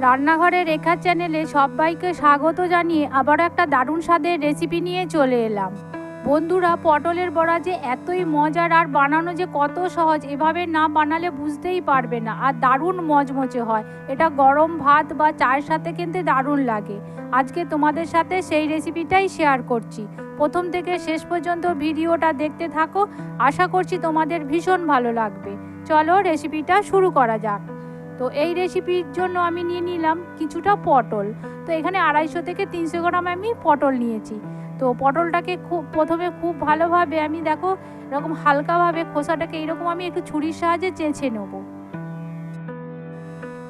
রান্নাঘরের রেখার চ্যানেলে সবাইকে স্বাগত জানিয়ে আবার একটা দারুণ স্বাদের রেসিপি নিয়ে চলে এলাম। বন্ধুরা, পটলের বড়া যে এতই মজার আর বানানো যে কত সহজ, এভাবে না বানালে বুঝতেই পারবে না। আর দারুণ মচমচে হয়। এটা গরম ভাত বা চায়ের সাথে কিন্তু দারুণ লাগে। আজকে তোমাদের সাথে সেই রেসিপিটাই শেয়ার করছি। প্রথম থেকে শেষ পর্যন্ত ভিডিওটা দেখতে থাকো। আশা করছি তোমাদের ভীষণ ভালো লাগবে। চলো রেসিপিটা শুরু করা যাক। তো এই রেসিপির জন্য আমি নিয়ে নিলাম কিছুটা পটল। তো এখানে আড়াইশো থেকে তিনশো গ্রাম আমি পটল নিয়েছি। তো পটলটাকে খুব, প্রথমে খুব ভালোভাবে আমি দেখো এরকম হালকাভাবে খোসাটাকে এরকম আমি একটু ছুরির সাহায্যে চেঁচে নেব।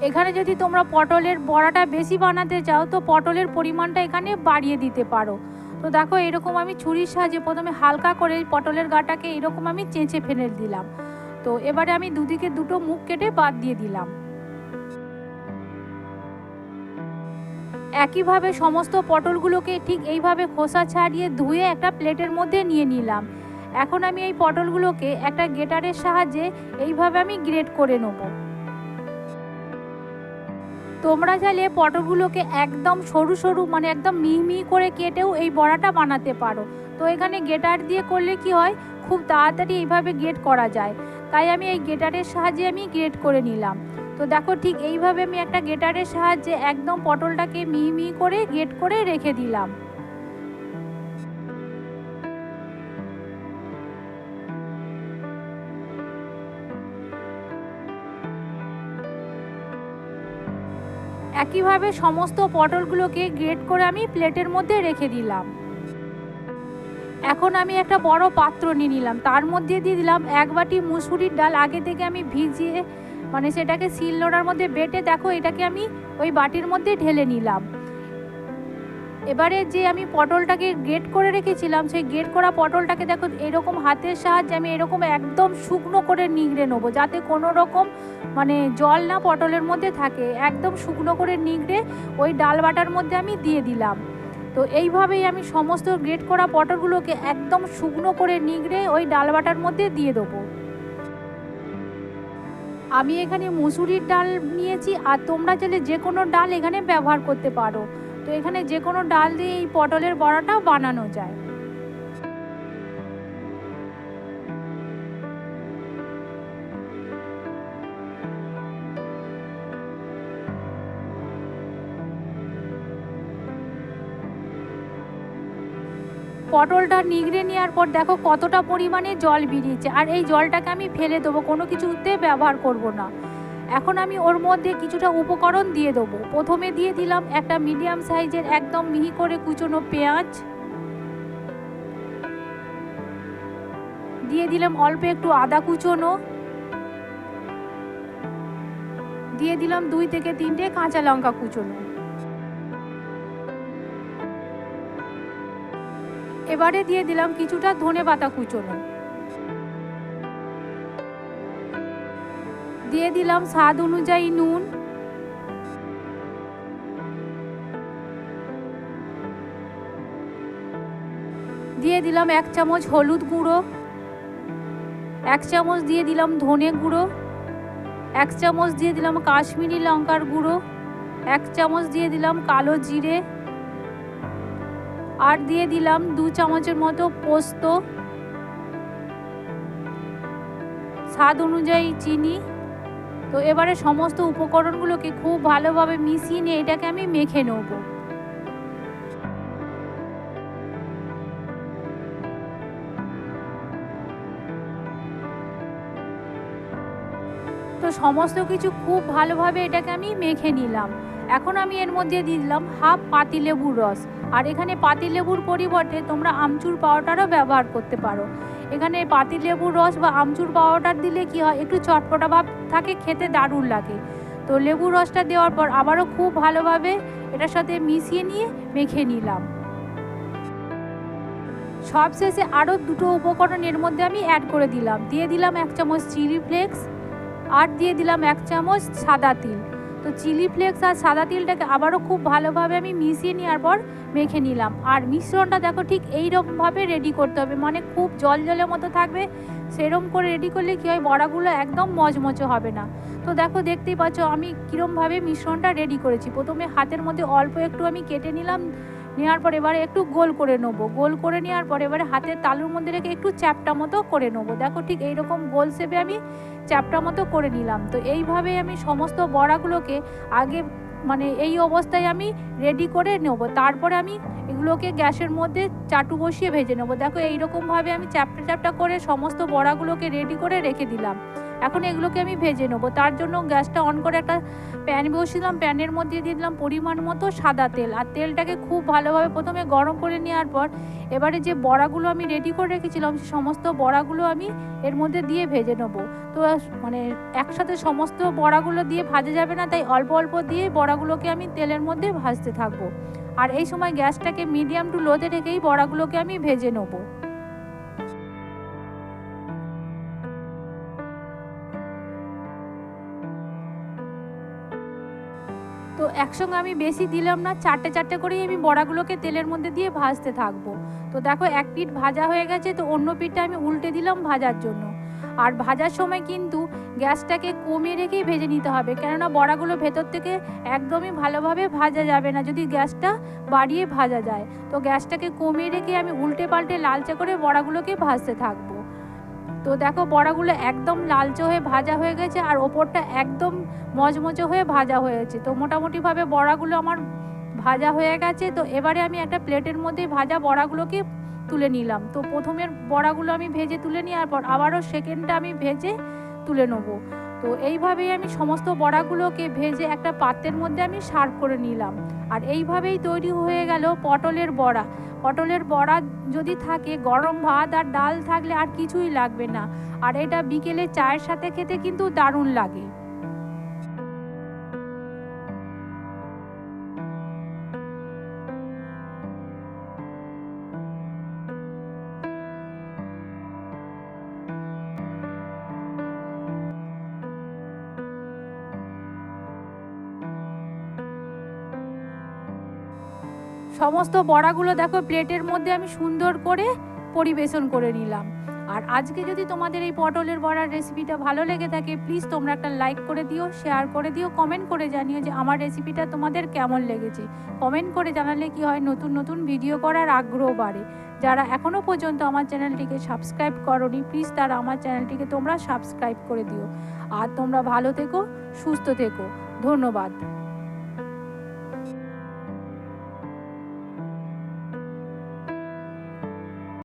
এখানে যদি তোমরা পটলের বড়াটা বেশি বানাতে চাও, তো পটলের পরিমাণটা এখানে বাড়িয়ে দিতে পারো। তো দেখো এরকম আমি ছুরির সাহায্যে প্রথমে হালকা করে পটলের গাটাকে এরকম আমি চেঁচে ফেলে দিলাম। তো এবারে আমি দুদিকে দুটো মুখ কেটে বাদ দিয়ে দিলাম। একইভাবে সমস্ত পটলগুলোকে ঠিক এইভাবে খোসা ছাড়িয়ে ধুয়ে একটা প্লেটের মধ্যে নিয়ে নিলাম। এখন আমি এই পটলগুলোকে একটা গেটারের সাহায্যে এইভাবে আমি গ্রেট করে নেব। তোমরা চাইলে পটলগুলোকে একদম সরু সরু মানে একদম মিহি মিহি করে কেটেও এই বড়াটা বানাতে পারো। তো এখানে গেটার দিয়ে করলে কি হয়? খুব তাড়াতাড়ি এইভাবে গ্রেট করা যায়। তাই আমি এই গেটারের সাহায্যে আমি গ্রেট করে নিলাম। তো দেখো ঠিক এইভাবে আমি একটা গেটারের সাহায্যে একদম পটলটাকে মিহি মিহি করে গেট করে রেখে দিলাম। একইভাবে সমস্ত পটলগুলোকে গ্রেট করে আমি প্লেটের মধ্যে রেখে দিলাম। এখন আমি একটা বড় পাত্র নিয়ে নিলাম। তার মধ্যে দিয়ে দিলাম এক বাটি মুসুরির ডাল। আগে থেকে আমি ভিজিয়ে মানে সেটাকে শিল নোড়ার মধ্যে বেটে দেখো, এটাকে আমি ওই বাটির মধ্যে ঢেলে নিলাম। এবারে যে আমি পটলটাকে গ্রেট করে রেখেছিলাম, সেই গ্রেট করা পটলটাকে দেখো, এরকম হাতের সাহায্যে আমি এরকম একদম শুকনো করে নিগড়ে নেব, যাতে কোনো রকম মানে জল না পটলের মধ্যে থাকে। একদম শুকনো করে নিগড়ে ওই ডাল বাটার মধ্যে আমি দিয়ে দিলাম। তো এইভাবেই আমি সমস্ত গ্রেট করা পটলগুলোকে একদম শুকনো করে নিগড়ে ওই ডাল বাটার মধ্যে দিয়ে দেবো। আমি এখানে মুসুরির ডাল নিয়েছি আর তোমরা চাইলে যে কোনো ডাল এখানে ব্যবহার করতে পারো। তো এখানে যে কোনো ডাল দিয়ে এই পটলের বড়াটাও বানানো যায়। পটলটা নিগড়ে নেওয়ার পর দেখো কতটা পরিমাণে জল বেরিয়েছে। আর এই জলটাকে আমি ফেলে দেবো, কোনো কিছুতে ব্যবহার করব না। এখন আমি ওর মধ্যে কিছুটা উপকরণ দিয়ে দেবো। প্রথমে দিয়ে দিলাম একটা মিডিয়াম সাইজের একদম মিহি করে কুচোনো পেঁয়াজ। দিয়ে দিলাম অল্প একটু আদা কুচোনো। দিয়ে দিলাম দুই থেকে তিনটে কাঁচা লঙ্কা কুচোনো। এবারে দিয়ে দিলাম কিছুটা ধনে পাতা কুচোনো। দিয়ে দিলাম স্বাদ অনুযায়ী নুন। দিয়ে দিলাম এক চামচ হলুদ গুঁড়ো। এক চামচ দিয়ে দিলাম ধনে গুঁড়ো। এক চামচ দিয়ে দিলাম কাশ্মীরি লঙ্কার গুঁড়ো। এক চামচ দিয়ে দিলাম কালো জিরে। আর দিয়ে দিলাম দু চামচের মতো পোস্ত। স্বাদ অনুযায়ী চিনি। তো এবারে সমস্ত উপকরণগুলোকে খুব ভালোভাবে মিশিয়ে নিয়ে এটাকে আমি মেখে নেব। তো সমস্ত কিছু খুব ভালোভাবে এটাকে আমি মেখে নিলাম। এখন আমি এর মধ্যে দিয়ে দিলাম হাফ পাতিলেবুর রস। আর এখানে পাতিলেবুর পরিবর্তে তোমরা আমচুর পাউডারও ব্যবহার করতে পারো। এখানে পাতিলেবুর রস বা আমচুর পাউডার দিলে কি হয়, একটু চটপটা ভাব থাকে, খেতে দারুণ লাগে। তো লেবুর রসটা দেওয়ার পর আবারও খুব ভালোভাবে এটার সাথে মিশিয়ে নিয়ে মেখে নিলাম। সবশেষে আরও দুটো উপকরণ এর মধ্যে আমি অ্যাড করে দিলাম। দিয়ে দিলাম এক চামচ চিলি ফ্লেক্স আর দিয়ে দিলাম এক চামচ সাদা তিল। তো চিলি ফ্লেক্স আর সাদা তিলটাকে আবারও খুব ভালোভাবে আমি মিশিয়ে নেওয়ার পর মেখে নিলাম। আর মিশ্রণটা দেখো ঠিক এইরকমভাবে রেডি করতে হবে। মানে খুব জল জলের মতো থাকবে। সেরম করে রেডি করলে কী হয়? বড়াগুলো একদম মজমচো হবে না। তো দেখো, দেখতেই পাচ্ছ আমি কীরমভাবে মিশ্রণটা রেডি করেছি। প্রথমে হাতের মধ্যে অল্প একটু আমি কেটে নিলাম। নেওয়ার পর এবারে একটু গোল করে নেব। গোল করে নেওয়ার পর এবারে হাতের তালুর মধ্যে রেখে একটু চ্যাপটা মতো করে নেব। দেখো ঠিক এইরকম গোল শেপে আমি চ্যাপটা মতো করে নিলাম। তো এইভাবে আমি সমস্ত বড়াগুলোকে আগে মানে এই অবস্থায় আমি রেডি করে নেব। তারপরে আমি এগুলোকে গ্যাসের মধ্যে চাটু বসিয়ে ভেজে নেব। দেখো এইরকমভাবে আমি চ্যাপটা চ্যাপটা করে সমস্ত বড়াগুলোকে রেডি করে রেখে দিলাম। এখন এগুলোকে আমি ভেজে নেব। তার জন্য গ্যাসটা অন করে একটা প্যান বসিলাম প্যানের মধ্যে দিয়ে দিলাম পরিমাণ মতো সাদা তেল। আর তেলটাকে খুব ভালোভাবে প্রথমে গরম করে নেওয়ার পর, এবারে যে বড়াগুলো আমি রেডি করে রেখেছিলাম সেই সমস্ত বড়াগুলো আমি এর মধ্যে দিয়ে ভেজে নেব। তো মানে একসাথে সমস্ত বড়াগুলো দিয়ে ভাজা যাবে না, তাই অল্প অল্প দিয়ে বড়াগুলোকে আমি তেলের মধ্যে ভাজতে থাকব। আর এই সময় গ্যাসটাকে মিডিয়াম টু লোতে রেখেই বড়াগুলোকে আমি ভেজে নেব। তো একসঙ্গে আমি বেশি দিলাম না, চারটে চারটে করেই আমি বড়াগুলোকে তেলের মধ্যে দিয়ে ভাজতে থাকব। তো দেখো, এক পিঠ ভাজা হয়ে গেছে, তো অন্য পিঠটা আমি উল্টে দিলাম ভাজার জন্য। আর ভাজার সময় কিন্তু গ্যাসটাকে কমিয়ে রেখেই ভেজে নিতে হবে, কেননা বড়াগুলো ভেতর থেকে একদমই ভালোভাবে ভাজা যাবে না, যদি গ্যাসটা বাড়িয়ে ভাজা যায়। তো গ্যাসটাকে কমিয়ে রেখে আমি উল্টে পাল্টে লালচে করে বড়াগুলোকে ভাজতে থাকব। তো দেখো বড়াগুলো একদম লালচে হয়ে ভাজা হয়ে গেছে আর ওপরটা একদম মচমচে হয়ে ভাজা হয়েছে। তো মোটামুটিভাবে বড়াগুলো আমার ভাজা হয়ে গেছে। তো এবারে আমি একটা প্লেটের মধ্যে ভাজা বড়াগুলোকে তুলে নিলাম। তো প্রথমের বড়াগুলো আমি ভেজে তুলে নেওয়ার পর আবারও সেকেন্ডটা আমি ভেজে তুলে নেব। তো এইভাবেই আমি সমস্ত বড়াগুলোকে ভেজে একটা পাত্রের মধ্যে আমি সার্ভ করে নিলাম। আর এইভাবেই তৈরি হয়ে গেল পটলের বড়া। পটলের বড়া যদি থাকে, গরম ভাত আর ডাল থাকলে আর কিছুই লাগবে না। আর এটা বিকেলে চায়ের সাথে খেতে কিন্তু দারুণ লাগে। সমস্ত বড়াগুলো দেখো, প্লেটের মধ্যে আমি সুন্দর করে পরিবেশন করে নিলাম। আর আজকে যদি তোমাদের এই পটলের বড়ার রেসিপিটা ভালো লেগে থাকে প্লিজ তোমরা একটা লাইক করে দিও শেয়ার করে দিও কমেন্ট করে জানিও যে আমার রেসিপিটা তোমাদের কেমন লেগেছে। কমেন্ট করে জানালে কি হয়, নতুন নতুন ভিডিও করার আগ্রহ বাড়ে। যারা এখনও পর্যন্ত আমার চ্যানেলটিকে সাবস্ক্রাইব করনি প্লিজ তারা আমার চ্যানেলটিকে তোমরা সাবস্ক্রাইব করে দিও। আর তোমরা ভালো থেকো, সুস্থ থেকো। ধন্যবাদ।